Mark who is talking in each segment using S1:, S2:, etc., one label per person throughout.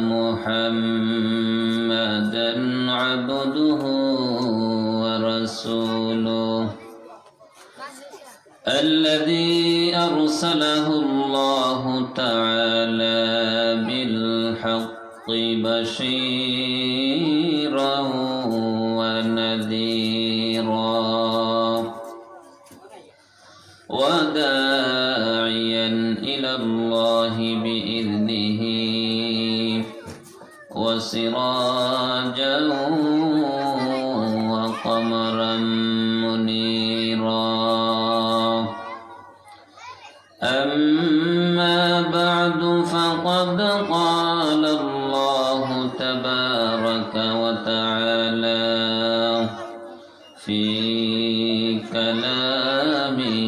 S1: محمدا عبده ورسوله. الذي أرسله الله تعالى بالحق بشيرا ونذيرا. وداعيا إلى الله بإذنه وسراجا وقمرا منيرا. أما بعد فقد قال الله تبارك وتعالى في كلامه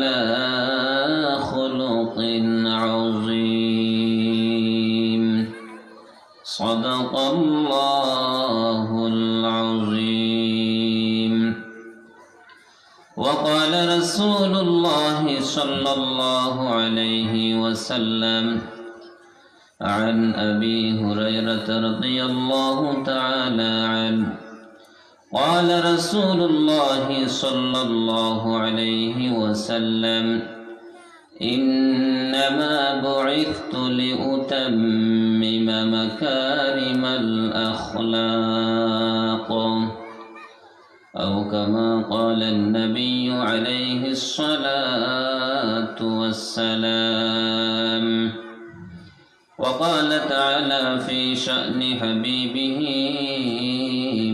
S1: لعلى خلق عظيم. صدق الله العظيم. وقال رسول الله صلى الله عليه وسلم عن أبي هريرة رضي الله تعالى عنه قال رسول الله صلى الله عليه وسلم إنما بعثت لأتمم مكارم الأخلاق. أو كما قال النبي عليه الصلاة والسلام وقال تعالى في شأن حبيبه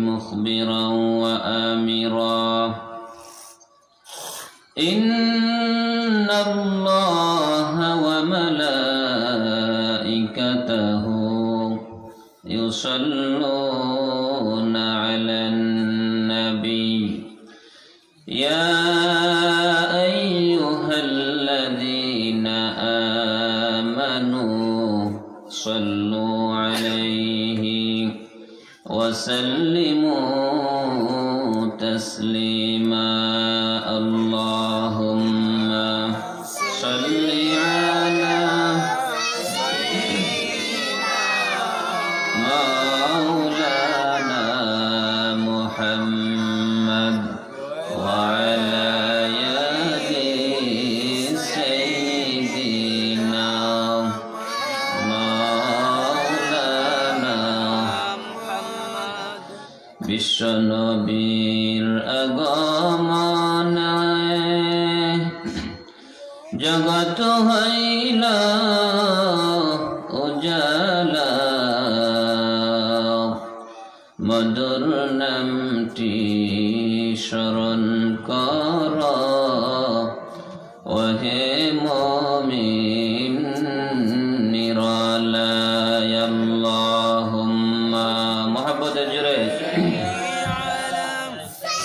S1: مخبرا وآمرا. إن الله وملائكته يصلون على النبي. يا وسلموا تسليما বিশ্বনবীর আগমনায় জগত হইল উজালা মধুর নামটি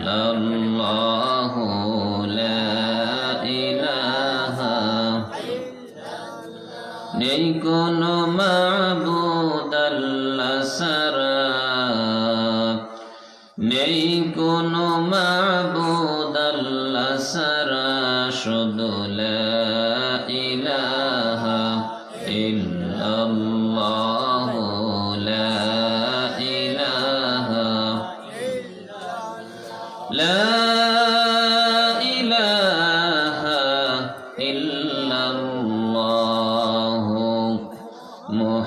S1: الله لا إله ليكون معبود الأسرى